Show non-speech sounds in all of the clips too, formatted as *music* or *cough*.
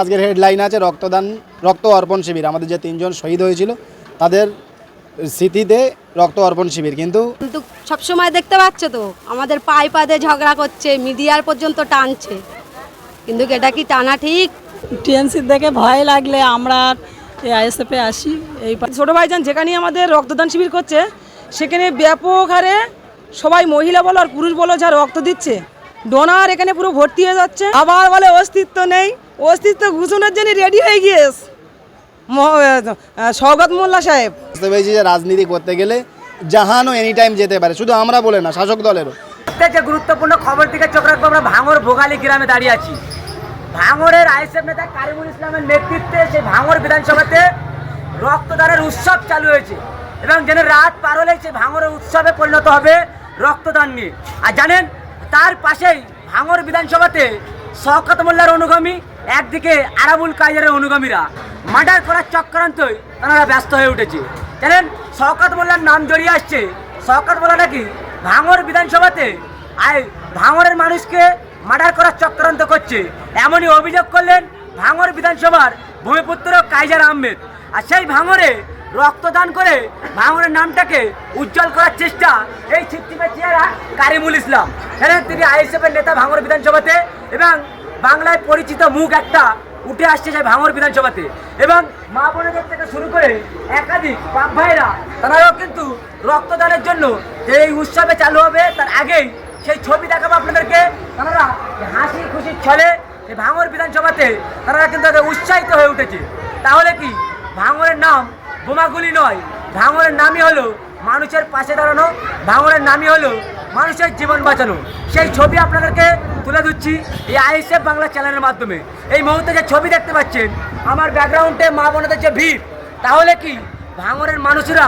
আজকের হেডলাইন আছে রক্তদান রক্ত অর্পণ শিবির। আমাদের যে তিনজন শহীদ হয়েছিল তাদের স্মৃতিতে রক্ত অর্পণ শিবির। কিন্তু কিন্তু সবসময় দেখতে পাচ্ছ তো আমাদের পায়ে পাদে ঝগড়া করছে মিডিয়ার পর্যন্ত টানছে। কিন্তু এটা কি টানা ঠিক? টিএমসি দেখে ভয় লাগলে আমরা আইএসএফে আসি এই ছোটো ভাইজান যেখানে আমাদের রক্তদান শিবির করছে সেখানে ব্যাপক হারে সবাই মহিলা বলো আর পুরুষ বলো যা রক্ত দিচ্ছে। ডোনার এখানে পুরো ভর্তি হয়ে যাচ্ছে। আবার বলে অস্তিত্ব নেই। অস্তিত্ব ঘোষণার জন্য রেডি হয়ে গিয়েস সৌগত মোল্লা সাহেব। বুঝতে পেরেছি যে রাজনীতি করতে গেলে জাহানও এনি টাইম যেতে পারে শুধু আমরা বলে না শাসক দলেরও। প্রত্যেকটা গুরুত্বপূর্ণ খবর দিকে চোখ রাখব আমরা ভাঙর ভোগালী গ্রামে দাঁড়িয়ে আছি। ভাঙরের আইএসএফ নেতা কারিমুল ইসলামের নেতৃত্বে সেই ভাঙর বিধানসভাতে রক্তদানের উৎসব চালু হয়েছে এবং যেন রাত পার হলে সেই ভাঙরের উৎসবে পরিণত হবে রক্তদান নিয়ে। আর জানেন তার পাশেই ভাঙর বিধানসভাতে শওকত মোল্লার অনুগামী একদিকে আরাবুল কাইজারের অনুগামীরা মার্ডার করার চক্রান্তই তারা ব্যস্ত হয়ে উঠেছে। জানেন, শওকত মোল্লার নাম জড়িয়ে আসছে। শওকত মোল্লা নাকি ভাঙর বিধানসভাতে আয় ভাঙরের মানুষকে মার্ডার করার চক্রান্ত করছে। এমনই অভিযোগ করলেন ভাঙর বিধানসভার ভূমিপুত্র কাইজার আহমেদ। আর সেই ভাঙরে রক্তদান করে ভাঙরের নামটাকে উজ্জ্বল করার চেষ্টা এই ছিট্টিপে চেয়ারা কারিমুল ইসলাম। জানেন, তিনি আইএসএফের নেতা ভাঙর বিধানসভাতে এবং বাংলায় পরিচিত মুখ একটা উঠে আসছে সেই ভাঙর বিধানসভাতে। এবং মা বোনেদের থেকে শুরু করে একাধিক বাপ ভাইরা, তারাও কিন্তু রক্তদানের জন্য যে এই উৎসবে চালু হবে, তার আগেই সেই ছবি দেখাবো আপনাদেরকে। তারা হাসি খুশির ছলে এই ভাঙর বিধানসভাতে তারা কিন্তু তাদের উৎসাহিত হয়ে উঠেছে। তাহলে কি ভাঙরের নাম বোমাগুলি নয়, ভাঙরের নামই হলো মানুষের পাশে দাঁড়ানো, ভাঙরের নামই হলো মানুষের জীবন বাঁচানো। সেই ছবি আপনাদেরকে তুলে দিচ্ছি এই আইএসএফ বাংলা চ্যানেলের মাধ্যমে। এই মুহূর্তে যে ছবি দেখতে পাচ্ছেন, আমার ব্যাকগ্রাউন্ডে মা বোনেদের যে ভিড়, তাহলে কি ভাঙরের মানুষরা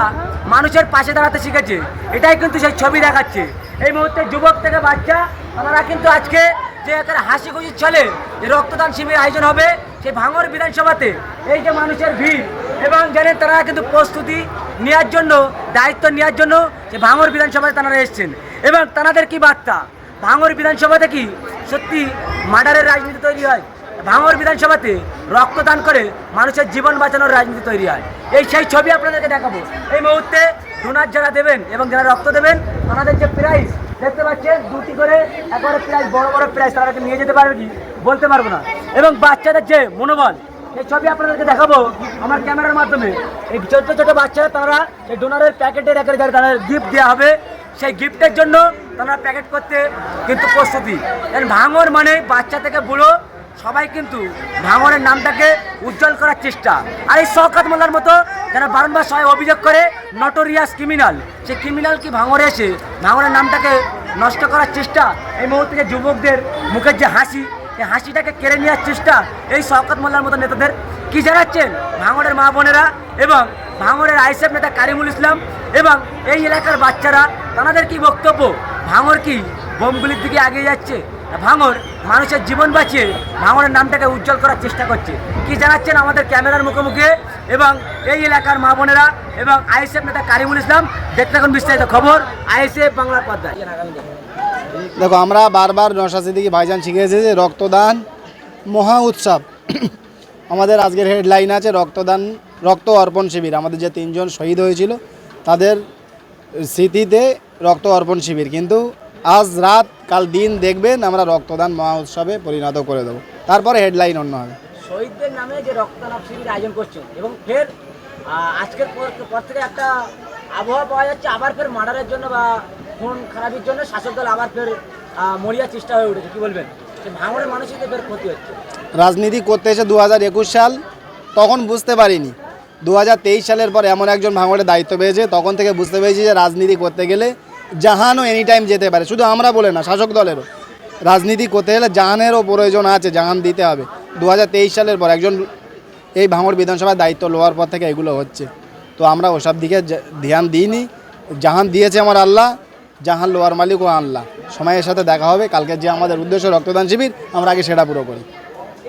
মানুষের পাশে দাঁড়াতে শিখেছে? এটাই কিন্তু সেই ছবি দেখাচ্ছে। এই মুহূর্তে যুবক থেকে বাচ্চা, তারা কিন্তু আজকে যে একটা হাসি খুশির চলে যে রক্তদান শিবির আয়োজন হবে, সেই ভাঙর বিধানসভাতে এই যে মানুষের ভিড়, এবং জানেন তারা কিন্তু প্রস্তুতি নেওয়ার জন্য, দায়িত্ব নেওয়ার জন্য যে ভাঙর বিধানসভায় তারা এসছেন। এবং তাদের কি বার্তা? ভাঙর বিধানসভাতে কি সত্যি মার্ডারের রাজনীতি তৈরি হয়? ভাঙর বিধানসভাতে রক্তদান করে মানুষের জীবন বাঁচানোর রাজনীতি তৈরি হয়। এই সেই ছবি আপনাদেরকে দেখাবো। এই মুহূর্তে ডোনার যারা দেবেন এবং যারা রক্ত দেবেন ওনাদের যে প্রাইস দেখতে পাচ্ছেন, দুটি করে একবারে প্রাইস বড় বড় প্রাইস তারা নিয়ে যেতে পারবে কি? বলতে পারব না। এবং বাচ্চাদের যে মনোবল এই ছবি আপনাদেরকে দেখাবো আমার ক্যামেরার মাধ্যমে। এই ছোট ছোট বাচ্চারা, তারা এই ডোনারের প্যাকেটে রেখে তাদের গিফট দেওয়া হবে। সেই গিফটের জন্য তারা প্যাকেট করতে কিন্তু প্রস্তুতি। কারণ ভাঙর মানে বাচ্চা থেকে বুড়ো সবাই কিন্তু ভাঙরের নামটাকে উজ্জ্বল করার চেষ্টা। আর এই শওকত মোল্লার মতো যারা বারংবার সবাই অভিযোগ করে নটোরিয়াস ক্রিমিনাল সেই ক্রিমিনাল কি ভাঙরে এসে ভাঙরের নামটাকে নষ্ট করার চেষ্টা? এই মুহূর্তে যুবকদের মুখের যে হাসি এই হাসিটাকে কেড়ে নেওয়ার চেষ্টা এই শওকত মোল্লার মতো নেতাদের। কি জানাচ্ছেন? ভাঙড়ের মা বোনেরা এবং ভাঙড়ের আইসেফ নেতা কারিমুল ইসলাম এবং এই এলাকার বাচ্চারা, তাদের কি বক্তব্য? ভাঙর কি বোমগুলির দিকে এগিয়ে যাচ্ছে? ভাঙর মানুষের জীবন বাঁচিয়ে ভাঙরের নামটাকে উজ্জ্বল করার চেষ্টা করছে। কি জানাচ্ছেন আমাদের ক্যামেরার মুখোমুখি? এবং এই এলাকার মা বোনেরা এবং আইএসএফ নেতা কারিমুল ইসলাম, দেখতে এখন বিস্তারিত খবর, আইএসএফ বাংলার পর্দায়। দেখো, আমরা বারবার নশা সিদ্দিকি ভাইজান শিখেছে যে রক্তদান মহা উৎসব। *clears throat* আমাদের আজকের হেডলাইন আছে রক্তদান, রক্ত অর্পণ শিবির। আমাদের যে তিনজন শহীদ হয়েছিল, তাদের স্মৃতিতে রক্ত অর্পণ শিবির। কিন্তু আজ রাত, কাল দিন দেখবেন আমরা রক্তদান মহা উৎসবে পরিণত করে দেবো। তারপরে হেডলাইন অন্য হবে। শহীদদের নামে যে রক্তদান শিবির আয়োজন করছেন এবং ফের আজকের পর থেকে একটা আবহাওয়া পাওয়া যাচ্ছে, আবার ফের মার্ডারের জন্য বা খুন খারাপির জন্য শাসক দল আবার ফের আহ, মরিয়ার চেষ্টা হয়ে উঠেছে। কি বলবেন? ভাঙড়ের মানুষের ফের ক্ষতি হচ্ছে। রাজনীতি করতে এসে দু হাজার একুশ সাল তখন বুঝতে পারিনি। দু হাজার তেইশ সালের পর এমন একজন ভাঙড়ে দায়িত্ব পেয়েছে তখন থেকে বুঝতে পেরেছি যে রাজনীতি করতে গেলে জাহানও এনি টাইম যেতে পারে। শুধু আমরা বলে না শাসক দলেরও। রাজনীতি করতে গেলে জাহানেরও প্রয়োজন আছে জাহান দিতে হবে। দু হাজার তেইশ সালের পর একজন এই ভাঙড় বিধানসভার দায়িত্ব লওয়ার পর থেকে এগুলো হচ্ছে। তো আমরা ওসব দিকে ধ্যান দিইনি। জাহান দিয়েছে আমার আল্লাহ জাহান লোয়ার মালিক ও আল্লাহ সময়ের সাথে দেখা হবে কালকে যে আমাদের উদ্দেশ্য রক্তদান শিবির আমরা আগে সেটা পুরো করি।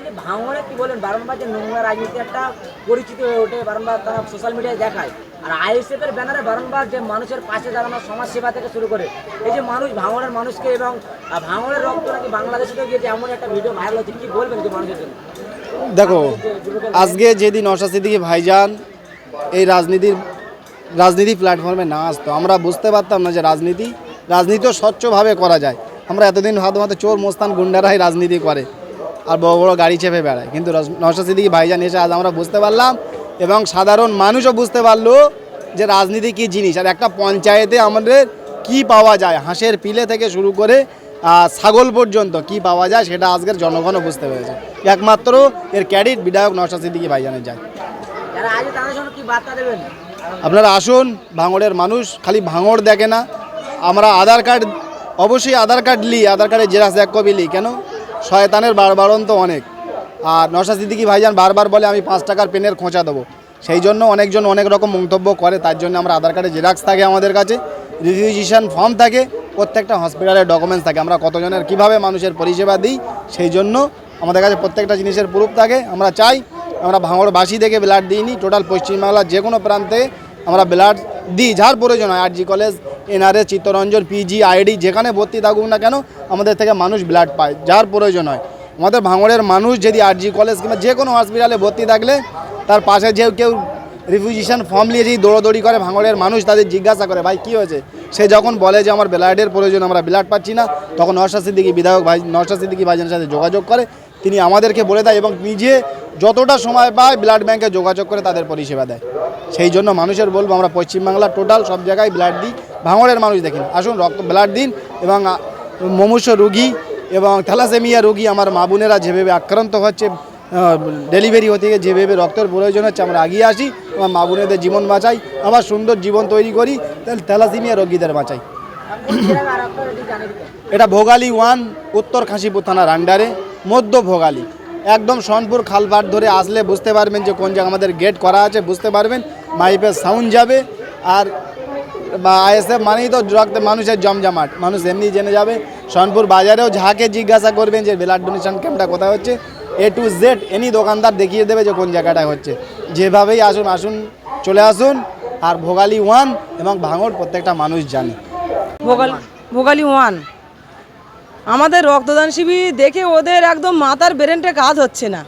এই ভাঙড়ে কি বলেন? বারংবার যে নোংরা রাজনীতি একটা পরিচিতি হয়ে ওঠে বারংবার তারা সোশ্যাল মিডিয়ায় দেখায়। আর আইএসএফ এর ব্যানারে বারংবার যে মানুষের পাশে দাঁড়ানো সমাজ সেবা থেকে শুরু করে এই যে মানুষ ভাঙড়ের মানুষকে এবং ভাঙড়ের রক্ত নাকি বাংলাদেশে গিয়ে যে এমন একটা ভিডিও ভাইরাল হচ্ছে কি বলবেন যে মানুষের জন্য? দেখো আজকে যেদিন নশা সিদ্দিকি ভাইজান এই রাজনীতির রাজনীতি প্ল্যাটফর্মে না আসতো। আমরা বুঝতে পারতাম না যে রাজনীতি, রাজনীতিও স্বচ্ছভাবে করা যায়। আমরা এতদিন মাতে চোর, মোস্তান গুন্ডারাই রাজনীতি করে আর বড় বড় গাড়ি চেপে বেড়ায়। কিন্তু নওশাদ সিদ্দিকি ভাইজান এসে আজ আমরা বুঝতে পারলাম এবং সাধারণ মানুষও বুঝতে পারল যে রাজনীতি কী জিনিস। আর একটা পঞ্চায়েতে আমাদের কি পাওয়া যায়? হাঁসের পিলে থেকে শুরু করে ছাগল পর্যন্ত কি পাওয়া যায় সেটা আজকের জনগণও বুঝতে পেরেছে। একমাত্র এর ক্যাডিট বিধায়ক নওশাদ সিদ্দিকি ভাইজানের যায়। আজ তাদের কি বার্তা দেবেন? আপনারা আসুন, ভাঙড়ের মানুষ খালি ভাঙড় দেখে না। আমরা আধার কার্ড, অবশ্যই আধার কার্ড লি, আধার কার্ডের জেরাক্স এক কপি লি, কেন? শয়তানের বারবারন্ত অনেক। আর নশা সিদ্দিকি ভাইজান বারবার বলে, আমি পাঁচ টাকার পেনের খোঁচা দেবো। সেই জন্য অনেকজন অনেক রকম মন্তব্য করে, তার জন্য আমরা আধার কার্ডের জেরাক্স থাকে আমাদের কাছে। রিফিউজিশন ফর্ম থাকে, প্রত্যেকটা হসপিটালের ডকুমেন্টস থাকে। আমরা কতজনের কীভাবে মানুষের পরিষেবা দিই, সেই জন্য আমাদের কাছে প্রত্যেকটা জিনিসের প্রুফ থাকে। আমরা চাই, আমরা ভাঙড়বাসী থেকে ব্লাড দিইনি। টোটাল পশ্চিমবাংলার যে কোনো প্রান্তে আমরা ব্লাড দিই, যার প্রয়োজন হয়। RG college, NRS, Chittaranjan, PG, ID, যেখানে ভর্তি থাকুক না কেন, আমাদের থেকে মানুষ ব্লাড পায়, যার প্রয়োজন হয়। আমাদের ভাঙড়ের মানুষ যদি আরজি কলেজ কিংবা যে কোনো হসপিটালে ভর্তি থাকলে, তার পাশে যে কেউ রিফিউজিশন ফর্ম নিয়ে যেই দৌড়দৌড়ি করে, ভাঙড়ের মানুষ তাদের জিজ্ঞাসা করে, ভাই, কী হয়েছে? সে যখন বলে যে আমার ব্লাডের প্রয়োজন, আমরা ব্লাড পাচ্ছি না, তখন নশা সিদ্দিকি বিধায়ক ভাই নশা সিদ্দিকি ভাইজানের সাথে যোগাযোগ করে, তিনি আমাদেরকে বলে দেয় এবং নিজে যতটা সময় পায় ব্লাড ব্যাংকে যোগাযোগ করে তাদের পরিষেবা দেয়। সেই জন্য মানুষের বলব আমরা পশ্চিমবাংলার টোটাল সব জায়গায় ব্লাড দিই ভাঙড়ের মানুষ দেখেন আসুন রক্ত ব্লাড দিন এবং আ, মুমূর্ষ রুগী এবং থ্যালাসেমিয়া রুগী আমার মা বোনেরা যেভাবে আক্রান্ত হচ্ছে ডেলিভারি হতে গিয়ে যেভাবে রক্তের প্রয়োজন হচ্ছে আমরা এগিয়ে আসি আমার মা বোনেদের জীবন বাঁচাই আবার সুন্দর জীবন তৈরি করি তাহলে থ্যালাসেমিয়া রোগীদের বাঁচাই। এটা ভোগালী ওয়ান উত্তর খাসিপুর থানার আন্ডারে মধ্য ভোগালী। একদম সনপুর খালপাট ধরে আসলে বুঝতে পারবেন যে কোন জায়গায় আমাদের গেট করা আছে, বুঝতে পারবেন। মাইপের সাউন্ড যাবে আর বা আইএসএফ মানেই তো রক্ত মানুষের জমজমাট। মানুষ এমনি জেনে যাবে। সনপুর বাজারেও যাকে জিজ্ঞাসা করবেন যে ব্লাড ডোনেশন ক্যাম্পটা কোথায় হচ্ছে এ টু জেড এনি দোকানদার দেখিয়ে দেবে যে কোন জায়গাটায় হচ্ছে। যেভাবেই আসুন আসুন, চলে আসুন। আর ভোগালি ওয়ান এবং ভাঙড় প্রত্যেকটা মানুষ জানে। ভোগাল, ভোগালি ওয়ান আমাদের রক্তদান শিবির দেখে ওদের একদম মাথার ব্রেনটা কাজ হচ্ছে না।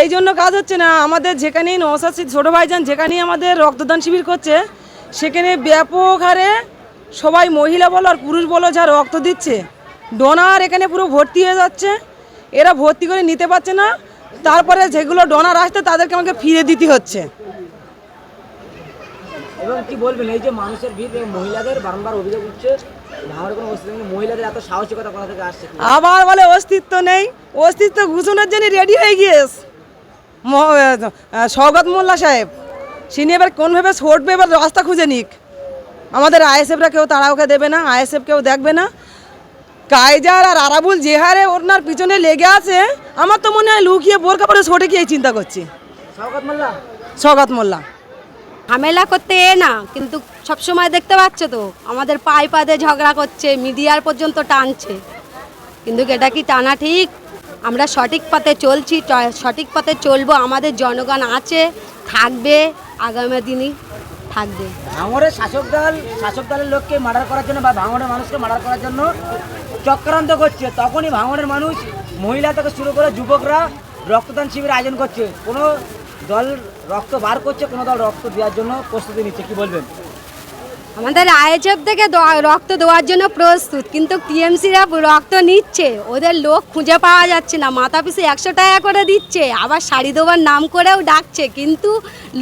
এই জন্য কাজ হচ্ছে না। আমাদের যেখানেই নৌসাদ ছোটো ভাইজান যেখানেই আমাদের রক্তদান শিবির করছে, সেখানে ব্যাপক হারে সবাই মহিলা বলো আর পুরুষ বলো যা রক্ত দিচ্ছে, ডোনার এখানে পুরো ভর্তি হয়ে যাচ্ছে। এরা ভর্তি করে নিতে পারছে না। তারপরে যেগুলো ডোনার আসতে তাদেরকে আমাকে ফিরে দিতে হচ্ছে। এবং কি বলবেন, এই যে মানুষের ভিড়, মহিলাদের বারংবার অভিযোগ উঠছে আবার বলে অস্তিত্ব নেই অস্তিত্ব ঘোষণার জন্য রেডি হয়ে গিয়েস সৌগত মোল্লা সাহেব তিনি এবার কোনভাবে ছুটবে এবার রাস্তা খুঁজে নিক? আমাদের আইএসএফরা কেউ তারা ওকে দেবে না আইএসএফ কেউ দেখবে না। কাইজার আর আরাবুল যে হারে ওনার পিছনে লেগে আছে আমার তো মনে হয় লুকিয়ে বোরকা পরে ছোটে গিয়ে চিন্তা করছি। শওকত মোল্লা? সৌগত মোল্লা। ঝামেলা করতে এ না, কিন্তু সবসময় দেখতে পাচ্ছ তো, আমাদের পায়ে পাদে ঝগড়া করছে, মিডিয়ার পর্যন্ত টানছে। কিন্তু এটা কি টানা ঠিক? আমরা সঠিক পথে চলছি সঠিক পথে চলবো, আমাদের জনগণ আছে, থাকবে, আগামী দিনই থাকবে। ভাঙড়ের শাসক দল, শাসক দলের লোককে মার্ডার করার জন্য বা ভাঙড়ের মানুষকে মার্ডার করার জন্য চক্রান্ত করছে। তখনই ভাঙড়ের মানুষ, মহিলা থেকে শুরু করে যুবকরা রক্তদান শিবির আয়োজন করছে। কোনো দল রক্ত বার করছে, কোনো দল রক্ত দেওয়ার জন্য প্রস্তুতি নিচ্ছে, কি বলবেন? আমাদের আইএচএফ থেকে রক্ত দেওয়ার জন্য প্রস্তুত, কিন্তু টিএমসিরা রক্ত নিচ্ছে, ওদের লোক খুঁজে পাওয়া যাচ্ছে না মাথা পিছু একশো টাকা করে দিচ্ছে, আবার শাড়ি দেওয়ার নাম করেও ডাকছে, কিন্তু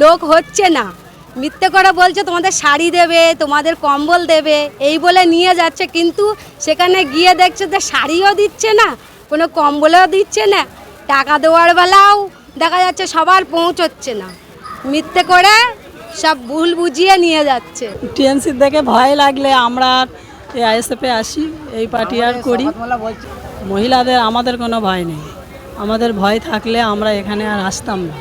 লোক হচ্ছে না। মিথ্যে করে বলছে, তোমাদের শাড়ি দেবে, তোমাদের কম্বল দেবে এই বলে নিয়ে যাচ্ছে, কিন্তু সেখানে গিয়ে দেখছে যে শাড়িও দিচ্ছে না, কোনো কম্বলও দিচ্ছে না। টাকা দেওয়ার বেলাও দেখা যাচ্ছে সবার পৌঁছচ্ছে না। মিথ্যে করে সব ভুল বুঝিয়ে নিয়ে যাচ্ছে। টিএমসির দেখে ভয় লাগলে আমরা এই আইএসএফে আসি এই পার্টি আর করি। মহিলাদের আমাদের কোনো ভয় নেই। আমাদের ভয় থাকলে আমরা এখানে আর আসতাম না।